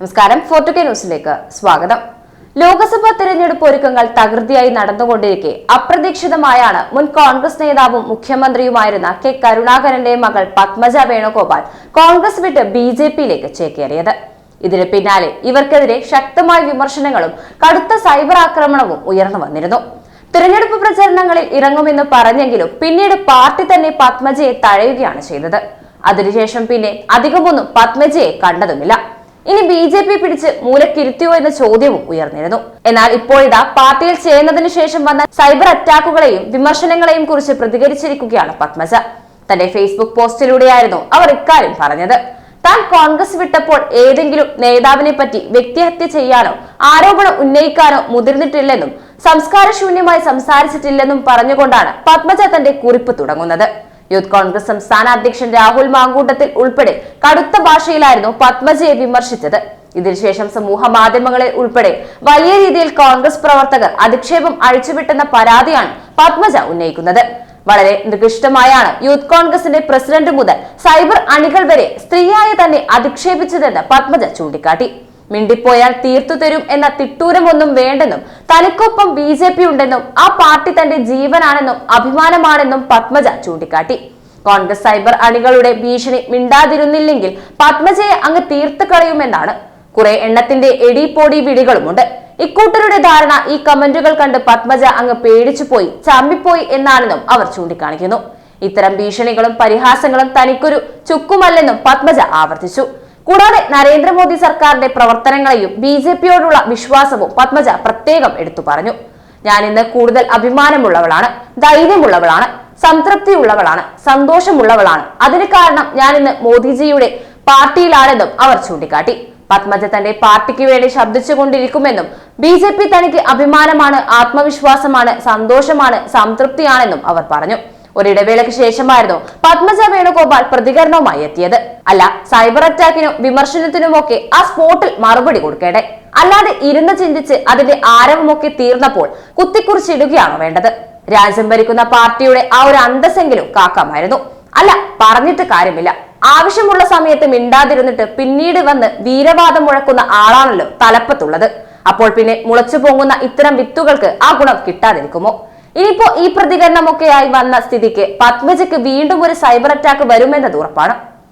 നമസ്കാരം. ഫോർട്ടുകെ ന്യൂസിലേക്ക് സ്വാഗതം. ലോക്സഭാ തെരഞ്ഞെടുപ്പ് ഒരുക്കങ്ങൾ തകൃതിയായി നടന്നുകൊണ്ടിരിക്കെ അപ്രതീക്ഷിതമായാണ് മുൻ കോൺഗ്രസ് നേതാവും മുഖ്യമന്ത്രിയുമായിരുന്ന കെ കരുണാകരന്റെ മകൾ പത്മജ വേണുഗോപാൽ കോൺഗ്രസ് വിട്ട് ബി ജെ പിയിലേക്ക് ചേക്കേറിയത്. ഇതിന് പിന്നാലെ ഇവർക്കെതിരെ ശക്തമായ വിമർശനങ്ങളും കടുത്ത സൈബർ ആക്രമണവും ഉയർന്നു വന്നിരുന്നു. തിരഞ്ഞെടുപ്പ് പ്രചരണങ്ങളിൽ ഇറങ്ങുമെന്ന് പറഞ്ഞെങ്കിലും പിന്നീട് പാർട്ടി തന്നെ പത്മജയെ തഴയുകയാണ് ചെയ്തത്. അതിനുശേഷം പിന്നെ അധികമൊന്നും പത്മജയെ കണ്ടതുമില്ല. ഇനി ബി ജെ പി പിടിച്ച് മൂലക്കിരുത്തിയോ എന്ന ചോദ്യവും ഉയർന്നിരുന്നു. എന്നാൽ ഇപ്പോഴിതാ പാർട്ടിയിൽ ചേർന്നതിനു ശേഷം വന്ന സൈബർ അറ്റാക്കുകളെയും വിമർശനങ്ങളെയും കുറിച്ച് പ്രതികരിച്ചിരിക്കുകയാണ് പത്മജ. തന്റെ ഫേസ്ബുക്ക് പോസ്റ്റിലൂടെയായിരുന്നു അവർ ഇക്കാര്യം പറഞ്ഞത്. താൻ കോൺഗ്രസ് വിട്ടപ്പോൾ ഏതെങ്കിലും നേതാവിനെ പറ്റി വ്യക്തിഹത്യ ചെയ്യാനോ ആരോപണം ഉന്നയിക്കാനോ മുതിർന്നിട്ടില്ലെന്നും സംസ്കാരശൂന്യമായി സംസാരിച്ചിട്ടില്ലെന്നും പറഞ്ഞുകൊണ്ടാണ് പത്മജ തന്റെ കുറിപ്പ് തുടങ്ങുന്നത്. യൂത്ത് കോൺഗ്രസ് സംസ്ഥാന അധ്യക്ഷൻ രാഹുൽ മാങ്കൂട്ടത്തിൽ ഉൾപ്പെടെ കടുത്ത ഭാഷയിലായിരുന്നു പത്മജയെ വിമർശിച്ചത്. ഇതിനുശേഷം സമൂഹ മാധ്യമങ്ങളിൽ ഉൾപ്പെടെ വലിയ രീതിയിൽ കോൺഗ്രസ് പ്രവർത്തകർ അധിക്ഷേപം അഴിച്ചുവിട്ടെന്ന പരാതിയാണ് പത്മജ ഉന്നയിക്കുന്നത്. വളരെ നികൃഷ്ടമായാണ് യൂത്ത് കോൺഗ്രസിന്റെ പ്രസിഡന്റ് മുതൽ സൈബർ അണികൾ വരെ സ്ത്രീയായി തന്നെ അധിക്ഷേപിച്ചതെന്ന് പത്മജ ചൂണ്ടിക്കാട്ടി. മിണ്ടിപ്പോയാൽ തീർത്തു തരും എന്ന തിട്ടൂരമൊന്നും വേണ്ടെന്നും തനിക്കൊപ്പം ബി ജെ പി ഉണ്ടെന്നും ആ പാർട്ടി തന്റെ ജീവനാണെന്നും അഭിമാനമാണെന്നും പത്മജ ചൂണ്ടിക്കാട്ടി. കോൺഗ്രസ് സൈബർ അണികളുടെ ഭീഷണി മിണ്ടാതിരുന്നില്ലെങ്കിൽ പത്മജയെ അങ്ങ് തീർത്തു കളയുമെന്നാണ്. കുറെ എണ്ണത്തിന്റെ എടിപോടി വിളികളുമുണ്ട്. ഇക്കൂട്ടരുടെ ധാരണ ഈ കമന്റുകൾ കണ്ട് പത്മജ അങ്ങ് പേടിച്ചു പോയി ചമ്മിപ്പോയി എന്നാണെന്നും അവർ ചൂണ്ടിക്കാണിക്കുന്നു. ഇത്തരം ഭീഷണികളും പരിഹാസങ്ങളും തനിക്കൊരു ചുക്കുമല്ലെന്നും പത്മജ ആവർത്തിച്ചു. കൂടാതെ നരേന്ദ്രമോദി സർക്കാരിന്റെ പ്രവർത്തനങ്ങളെയും ബി ജെ പിയോടുള്ള വിശ്വാസവും പത്മജ പ്രത്യേകം എടുത്തു പറഞ്ഞു. ഞാൻ ഇന്ന് കൂടുതൽ അഭിമാനമുള്ളവളാണ് ധൈര്യമുള്ളവളാണ് സംതൃപ്തിയുള്ളവളാണ് സന്തോഷമുള്ളവളാണ്. അതിന് കാരണം ഞാൻ ഇന്ന് മോദിജിയുടെ പാർട്ടിയിലാണെന്നും അവർ ചൂണ്ടിക്കാട്ടി. പത്മജ തന്റെ പാർട്ടിക്ക് വേണ്ടി ശബ്ദിച്ചുകൊണ്ടിരിക്കുമെന്നും ബി ജെ പി തനിക്ക് അഭിമാനമാണ് ആത്മവിശ്വാസമാണ് സന്തോഷമാണ് സംതൃപ്തിയാണെന്നും അവർ പറഞ്ഞു. ഒരിടവേളയ്ക്ക് ശേഷമായിരുന്നു പത്മജ വേണുഗോപാൽ പ്രതികരണവുമായി എത്തിയത്. അല്ല സൈബർ അറ്റാക്കിനും വിമർശനത്തിനുമൊക്കെ ആ സ്പോട്ടിൽ മറുപടി കൊടുക്കേണ്ടേ? അല്ലാതെ ഇരുന്ന് ചിന്തിച്ച് അതിന്റെ ആരവമൊക്കെ തീർന്നപ്പോൾ കുത്തിക്കുറിച്ചിടുകയാണോ വേണ്ടത്. രാജ്യം ഭരിക്കുന്ന പാർട്ടിയുടെ ആ ഒരു അന്തസ്സെങ്കിലും കാക്കാമായിരുന്നു. അല്ല പറഞ്ഞിട്ട് കാര്യമില്ല. ആവശ്യമുള്ള സമയത്ത് മിണ്ടാതിരുന്നിട്ട് പിന്നീട് വന്ന് വീരവാദം മുഴക്കുന്ന ആളാണല്ലോ തലപ്പത്തുള്ളത്. അപ്പോൾ പിന്നെ മുളച്ചു പൊങ്ങുന്ന ഇത്തരം വിത്തുകൾക്ക് ആ ഗുണം കിട്ടാതിരിക്കുമോ? ഇനിയിപ്പോ ഈ പ്രതികരണമൊക്കെയായി വന്ന സ്ഥിതിക്ക് പത്മജയ്ക്ക് വീണ്ടും ഒരു സൈബർ അറ്റാക്ക് വരുമെന്നത് ഉറപ്പാണ്.